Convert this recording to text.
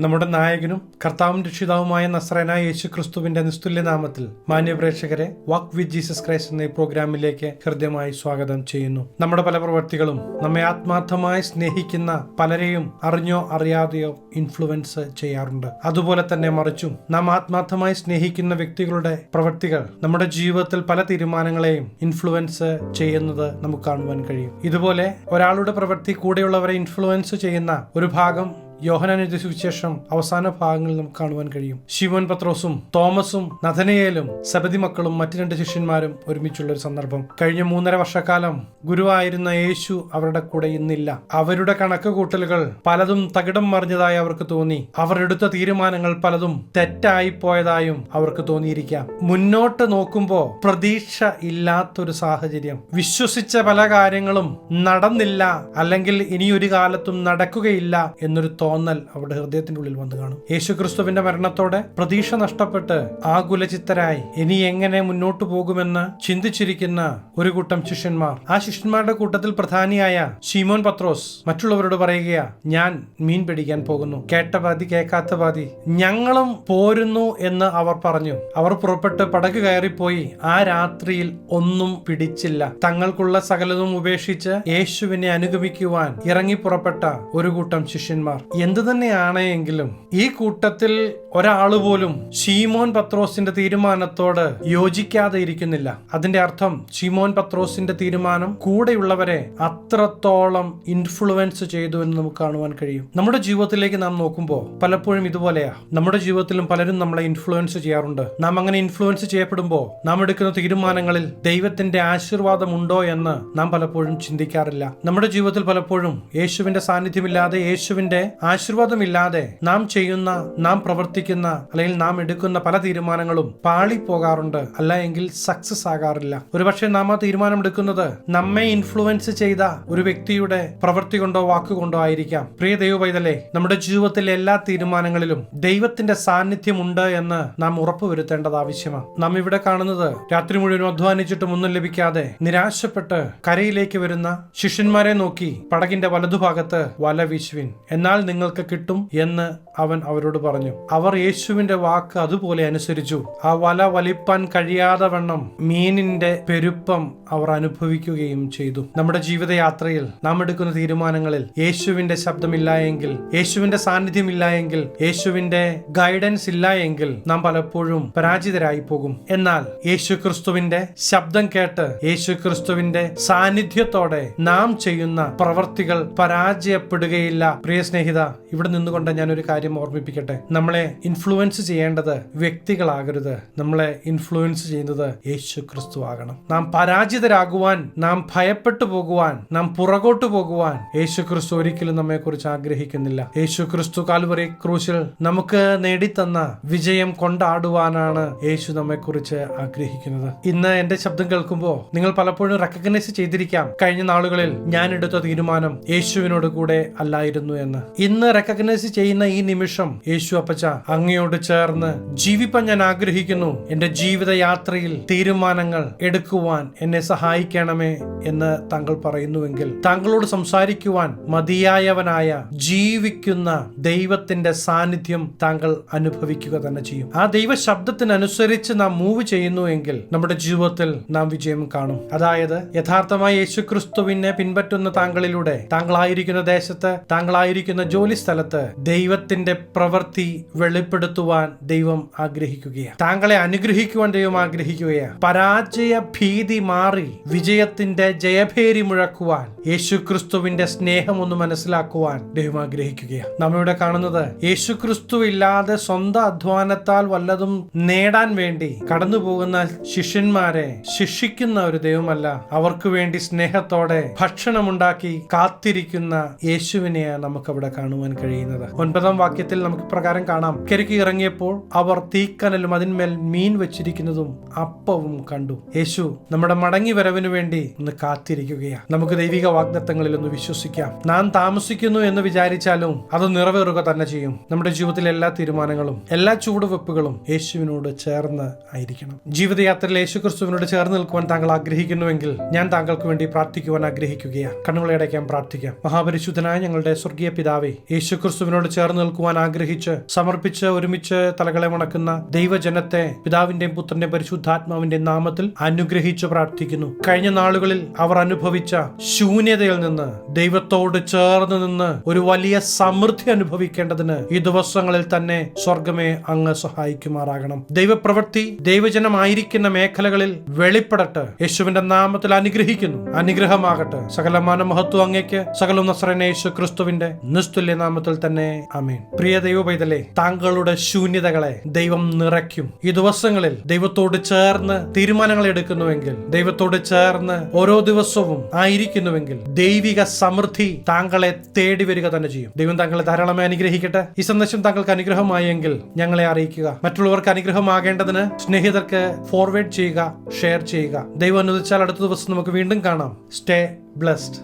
നമ്മുടെ നായകനും കർത്താവും രക്ഷിതാവുമായ നസ്രനായ യേശു ക്രിസ്തുവിന്റെ നിസ്തുല്യ നാമത്തിൽ മാന്യ പ്രേക്ഷകരെ വാക്ക് വിത്ത് ജീസസ് ക്രൈസ്റ്റ് എന്ന ഈ പ്രോഗ്രാമിലേക്ക് ഹൃദ്യമായി സ്വാഗതം ചെയ്യുന്നു. നമ്മുടെ പല പ്രവർത്തികളും നമ്മെ ആത്മാർത്ഥമായി സ്നേഹിക്കുന്ന പലരെയും അറിഞ്ഞോ അറിയാതെയോ ഇൻഫ്ലുവൻസ് ചെയ്യാറുണ്ട്. അതുപോലെ തന്നെ മറിച്ചും നാം ആത്മാർത്ഥമായി സ്നേഹിക്കുന്ന വ്യക്തികളുടെ പ്രവൃത്തികൾ നമ്മുടെ ജീവിതത്തിൽ പല തീരുമാനങ്ങളെയും ഇൻഫ്ലുവൻസ് ചെയ്യുന്നത് നമുക്ക് കാണുവാൻ കഴിയും. ഇതുപോലെ ഒരാളുടെ പ്രവൃത്തി കൂടെയുള്ളവരെ ഇൻഫ്ലുവൻസ് ചെയ്യുന്ന ഒരു ഭാഗം യോഹനാനെഴുതിയ സുവിശേഷം അവസാന ഭാഗങ്ങളിൽ നമുക്ക് കാണുവാൻ കഴിയും. ശിവൻ പത്രോസും തോമസും നഥനയേലും സബതി മക്കളും മറ്റു രണ്ട് ശിഷ്യന്മാരും ഒരുമിച്ചുള്ള ഒരു സന്ദർഭം. കഴിഞ്ഞ മൂന്നര വർഷക്കാലം ഗുരുവായിരുന്ന യേശു അവരുടെ കൂടെ ഇന്നില്ല. അവരുടെ കണക്ക് കൂട്ടലുകൾ പലതും തകിടം മറിഞ്ഞതായി അവർക്ക് തോന്നി. അവർ തീരുമാനങ്ങൾ പലതും തെറ്റായി പോയതായും അവർക്ക് തോന്നിയിരിക്കാം. മുന്നോട്ട് നോക്കുമ്പോൾ പ്രതീക്ഷ ഇല്ലാത്തൊരു സാഹചര്യം. വിശ്വസിച്ച പല കാര്യങ്ങളും നടന്നില്ല അല്ലെങ്കിൽ ഇനിയൊരു കാലത്തും നടക്കുകയില്ല എന്നൊരു തോന്നൽ അവരുടെ ഹൃദയത്തിന്റെ ഉള്ളിൽ വന്നു കാണും. യേശു ക്രിസ്തുവിന്റെ മരണത്തോടെ പ്രതീക്ഷ നഷ്ടപ്പെട്ട് ആകുലചിത്തരായി ഇനി എങ്ങനെ മുന്നോട്ട് പോകുമെന്ന് ചിന്തിച്ചിരിക്കുന്ന ഒരു കൂട്ടം ശിഷ്യന്മാർ. ആ ശിഷ്യന്മാരുടെ കൂട്ടത്തിൽ പ്രധാനിയായ ഷീമോൻ പത്രോസ് മറ്റുള്ളവരോട് പറയുകയാ ഞാൻ മീൻ പിടിക്കാൻ പോകുന്നു. കേട്ട പാതി കേൾക്കാത്ത പാതി ഞങ്ങളും പോരുന്നു എന്ന് അവർ പറഞ്ഞു. അവർ പുറപ്പെട്ട് പടക്ക് കയറിപ്പോയി. ആ രാത്രിയിൽ ഒന്നും പിടിച്ചില്ല. തങ്ങൾക്കുള്ള സകലതും ഉപേക്ഷിച്ച് യേശുവിനെ അനുഗമിക്കുവാൻ ഇറങ്ങി പുറപ്പെട്ട ഒരു കൂട്ടം ശിഷ്യന്മാർ. എന്തു തന്നെയാണെങ്കിലും ഈ കൂട്ടത്തിൽ ഒരാൾ പോലും ഷീമോൻ പത്രോസിന്റെ തീരുമാനത്തോട് യോജിക്കാതെ ഇരിക്കുന്നില്ല. അതിന്റെ അർത്ഥം ഷീമോൻ പത്രോസിന്റെ തീരുമാനം കൂടെയുള്ളവരെ അത്രത്തോളം ഇൻഫ്ലുവൻസ് ചെയ്തു എന്ന് നമുക്ക് കാണുവാൻ കഴിയും. നമ്മുടെ ജീവിതത്തിലേക്ക് നാം നോക്കുമ്പോൾ പലപ്പോഴും ഇതുപോലെയാ. നമ്മുടെ ജീവിതത്തിലും പലരും നമ്മളെ ഇൻഫ്ലുവൻസ് ചെയ്യാറുണ്ട്. നാം അങ്ങനെ ഇൻഫ്ലുവൻസ് ചെയ്യപ്പെടുമ്പോൾ നാം എടുക്കുന്ന തീരുമാനങ്ങളിൽ ദൈവത്തിന്റെ ആശീർവാദം ഉണ്ടോ എന്ന് നാം പലപ്പോഴും ചിന്തിക്കാറില്ല. നമ്മുടെ ജീവിതത്തിൽ പലപ്പോഴും യേശുവിന്റെ സാന്നിധ്യമില്ലാതെ യേശുവിന്റെ ആശീർവാദമില്ലാതെ നാം ചെയ്യുന്ന നാം പ്രവർത്തിക്കുന്ന അല്ലെങ്കിൽ നാം എടുക്കുന്ന പല തീരുമാനങ്ങളും പാളി പോകാറുണ്ട് അല്ല എങ്കിൽ സക്സസ് ആകാറില്ല. ഒരുപക്ഷെ നാം ആ തീരുമാനം എടുക്കുന്നത് നമ്മെ ഇൻഫ്ലുവൻസ് ചെയ്ത ഒരു വ്യക്തിയുടെ പ്രവൃത്തി കൊണ്ടോ വാക്കുകൊണ്ടോ ആയിരിക്കാം. പ്രിയ ദൈവപൈതലേ നമ്മുടെ ജീവിതത്തിലെ എല്ലാ തീരുമാനങ്ങളിലും ദൈവത്തിന്റെ സാന്നിധ്യം ഉണ്ട് എന്ന് നാം ഉറപ്പുവരുത്തേണ്ടത് ആവശ്യമാണ്. നാം ഇവിടെ കാണുന്നത് രാത്രി മുഴുവൻ അധ്വാനിച്ചിട്ടും ഒന്നും ലഭിക്കാതെ നിരാശപ്പെട്ട് കരയിലേക്ക് വരുന്ന ശിഷ്യന്മാരെ നോക്കി പടകിന്റെ വലതുഭാഗത്ത് വല വീശുവിൻ. എന്നാൽ നിങ്ങൾക്ക് കിട്ടും എന്ന് അവൻ അവരോട് പറഞ്ഞു. അവർ യേശുവിന്റെ വാക്ക് അതുപോലെ അനുസരിച്ചു. ആ വല വലിപ്പാൻ കഴിയാതെ വണ്ണം മീനിന്റെ പെരുപ്പം അവർ അനുഭവിക്കുകയും ചെയ്തു. നമ്മുടെ ജീവിതയാത്രയിൽ നാം എടുക്കുന്ന തീരുമാനങ്ങളിൽ യേശുവിന്റെ ശബ്ദമില്ല എങ്കിൽ യേശുവിന്റെ സാന്നിധ്യമില്ല എങ്കിൽ യേശുവിന്റെ ഗൈഡൻസ് ഇല്ല എങ്കിൽ നാം പലപ്പോഴും പരാജിതരായി പോകും. എന്നാൽ യേശു ക്രിസ്തുവിന്റെ ശബ്ദം കേട്ട് യേശു ക്രിസ്തുവിന്റെ സാന്നിധ്യത്തോടെ നാം ചെയ്യുന്ന പ്രവർത്തികൾ പരാജയപ്പെടുകയില്ല. പ്രിയ സ്നേഹിത ഇവിടെ നിന്നുകൊണ്ട് ഞാൻ ഒരു കാര്യം ഓർമ്മിപ്പിക്കട്ടെ. നമ്മളെ ഇൻഫ്ലുവൻസ് ചെയ്യേണ്ടത് വ്യക്തികളാകരുത്. നമ്മളെ ഇൻഫ്ലുവൻസ് ചെയ്യുന്നത് യേശു ക്രിസ്തു ആകണം നാം പരാജിതരാകുവാൻ നാം ഭയപ്പെട്ടു പോകുവാൻ നാം പുറകോട്ട് പോകുവാൻ യേശു ക്രിസ്തു ഒരിക്കലും നമ്മെ കുറിച്ച് ആഗ്രഹിക്കുന്നില്ല. യേശു ക്രിസ്തു കാൽവറി ക്രൂശിൽ നമുക്ക് നേടിത്തന്ന വിജയം കൊണ്ടാടുവാനാണ് യേശു നമ്മെ കുറിച്ച് ആഗ്രഹിക്കുന്നത്. ഇന്ന് എന്റെ ശബ്ദം കേൾക്കുമ്പോൾ നിങ്ങൾ പലപ്പോഴും റെക്കഗ്നൈസ് ചെയ്തിരിക്കാം. കഴിഞ്ഞ നാളുകളിൽ ഞാൻ എടുത്ത തീരുമാനം യേശുവിനോട് കൂടെ അല്ലായിരുന്നു എന്ന്. ഇന്ന് റെക്കഗ്നൈസ് ചെയ്യുന്ന ഈ നിമിഷം യേശു അപ്പച്ച അങ്ങയോട് ചേർന്ന് ജീവിപ്പാൻ ഞാൻ ആഗ്രഹിക്കുന്നു. എന്റെ ജീവിതയാത്രയിൽ തീരുമാനങ്ങൾ എടുക്കുവാൻ എന്നെ സഹായിക്കണമേ എന്ന് താങ്കൾ പറയുന്നുവെങ്കിൽ താങ്കളോട് സംസാരിക്കുവാൻ മതിയായവനായ ജീവിക്കുന്ന ദൈവത്തിന്റെ സാന്നിധ്യം താങ്കൾ അനുഭവിക്കുക തന്നെ ചെയ്യും. ആ ദൈവ ശബ്ദത്തിനനുസരിച്ച് നാം മൂവ് ചെയ്യുന്നു എങ്കിൽ നമ്മുടെ ജീവിതത്തിൽ നാം വിജയം കാണും. അതായത് യഥാർത്ഥമായ യേശു ക്രിസ്തുവിനെ പിൻപറ്റുന്ന താങ്കളിലൂടെ താങ്കളായിരിക്കുന്ന ദേശത്ത് താങ്കളായിരിക്കുന്ന ജോലി സ്ഥലത്ത് ദൈവത്തിന്റെ പ്രവൃത്തി വെളിപ്പെടുത്തുവാൻ ദൈവം ആഗ്രഹിക്കുകയാണ്. താങ്കളെ അനുഗ്രഹിക്കുവാൻ ദൈവം ആഗ്രഹിക്കുകയാണ്. പരാജയ ഭീതി മാറി വിജയത്തിന്റെ ജയഭേരി മുഴക്കുവാൻ യേശു ക്രിസ്തുവിന്റെ സ്നേഹം ഒന്ന് മനസ്സിലാക്കുവാൻ ദൈവം ആഗ്രഹിക്കുകയാണ്. നമ്മിവിടെ കാണുന്നത് യേശു ക്രിസ്തു ഇല്ലാതെ സ്വന്തം അധ്വാനത്താൽ വല്ലതും നേടാൻ വേണ്ടി കടന്നു പോകുന്ന ശിഷ്യന്മാരെ ശിക്ഷിക്കുന്ന ഒരു ദൈവമല്ല. അവർക്ക് വേണ്ടി സ്നേഹത്തോടെ ഭക്ഷണമുണ്ടാക്കി കാത്തിരിക്കുന്ന യേശുവിനെയാണ് നമുക്ക് അവിടെ കാണുവാൻ കഴിയുന്നത്. ഒൻപതാം വാക്യത്തിൽ നമുക്ക് പ്രകാരം കാണാം. അക്കരയ്ക്ക് ഇറങ്ങിയപ്പോൾ അവർ തീക്കനലും അതിന്മേൽ മീൻ വെച്ചിരിക്കുന്നതും അപ്പവും കണ്ടു. യേശു നമ്മുടെ മടങ്ങി വരവിനു വേണ്ടി ഒന്ന് കാത്തിരിക്കുകയാണ് നമുക്ക് ദൈവിക വാഗ്ദത്തങ്ങളിൽ ഒന്ന് വിശ്വസിക്കാം. നാം താമസിക്കുന്നു എന്ന് വിചാരിച്ചാലും അത് നിറവേറുക തന്നെ ചെയ്യും. നമ്മുടെ ജീവിതത്തിലെ എല്ലാ തീരുമാനങ്ങളും എല്ലാ ചുവടുവെപ്പുകളും യേശുവിനോട് ചേർന്ന് ആയിരിക്കണം. ജീവിതയാത്രയിൽ യേശു ക്രിസ്തുവിനോട് ചേർന്ന് നിൽക്കുവാൻ താങ്കൾ ആഗ്രഹിക്കുന്നുവെങ്കിൽ ഞാൻ താങ്കൾക്ക് വേണ്ടി പ്രാർത്ഥിക്കുവാൻ ആഗ്രഹിക്കുകയാണ് കണ്ണുകളെ അടയ്ക്കാൻ പ്രാർത്ഥിക്കാം. മഹാപരിശുദ്ധനായ ഞങ്ങളുടെ സ്വർഗീയ പിതാവേ യേശു ക്രിസ്തുവിനോട് ചേർന്ന് നിൽക്കുവാൻ ആഗ്രഹിച്ച് സമർപ്പിച്ച് ഒരുമിച്ച് തലകളെ മണക്കുന്ന ദൈവജനത്തെ പിതാവിന്റെയും പുത്രന്റെയും പരിശുദ്ധാത്മാവിന്റെയും നാമത്തിൽ അനുഗ്രഹിച്ചു പ്രാർത്ഥിക്കുന്നു. കഴിഞ്ഞ നാളുകളിൽ അവർ അനുഭവിച്ച ശൂന്യതയിൽ നിന്ന് ദൈവത്തോട് ചേർന്ന് നിന്ന് ഒരു വലിയ സമൃദ്ധി അനുഭവിക്കേണ്ടതിന് ഈ ദിവസങ്ങളിൽ തന്നെ സ്വർഗമേ അങ്ങ് സഹായിക്കുമാറാകണം. ദൈവപ്രവൃത്തി ദൈവജനമായിരിക്കുന്ന മേഖലകളിൽ വെളിപ്പെടട്ടെ. യേശുവിന്റെ നാമത്തിൽ അനുഗ്രഹിക്കുന്നു. അനുഗ്രഹമാകട്ടെ. സകലമാന മഹത്വം അങ്ങേക്ക് സകല നസ്രനെ യേശു ക്രിസ്തുവിന്റെ നിസ്തുല്യ നാമത്തിൽ തന്നെ. അമേൻ പ്രിയ ദൈവപൈതലെ താങ്കളുടെ ശൂന്യതകളെ ദൈവം നിറയ്ക്കും. ഈ ദിവസങ്ങളിൽ ദൈവത്തോട് ചേർന്ന് തീരുമാനങ്ങൾ എടുക്കുന്നുവെങ്കിൽ ദൈവത്തോട് ചേർന്ന് ഓരോ ദിവസവും ആയിരിക്കുന്നുവെങ്കിൽ ദൈവിക സമൃദ്ധി താങ്കളെ തേടി വരിക തന്നെ ചെയ്യും. ദൈവം താങ്കളെ ധാരാളമായി അനുഗ്രഹിക്കട്ടെ. ഈ സന്ദേശം താങ്കൾക്ക് അനുഗ്രഹമായെങ്കിൽ ഞങ്ങളെ അറിയിക്കുക. മറ്റുള്ളവർക്ക് അനുഗ്രഹമാകേണ്ടതിന് സ്നേഹിതർക്ക് ഫോർവേഡ് ചെയ്യുക ഷെയർ ചെയ്യുക. ദൈവം അനുവദിച്ചാൽ അടുത്ത ദിവസം നമുക്ക് വീണ്ടും കാണാം. Stay blessed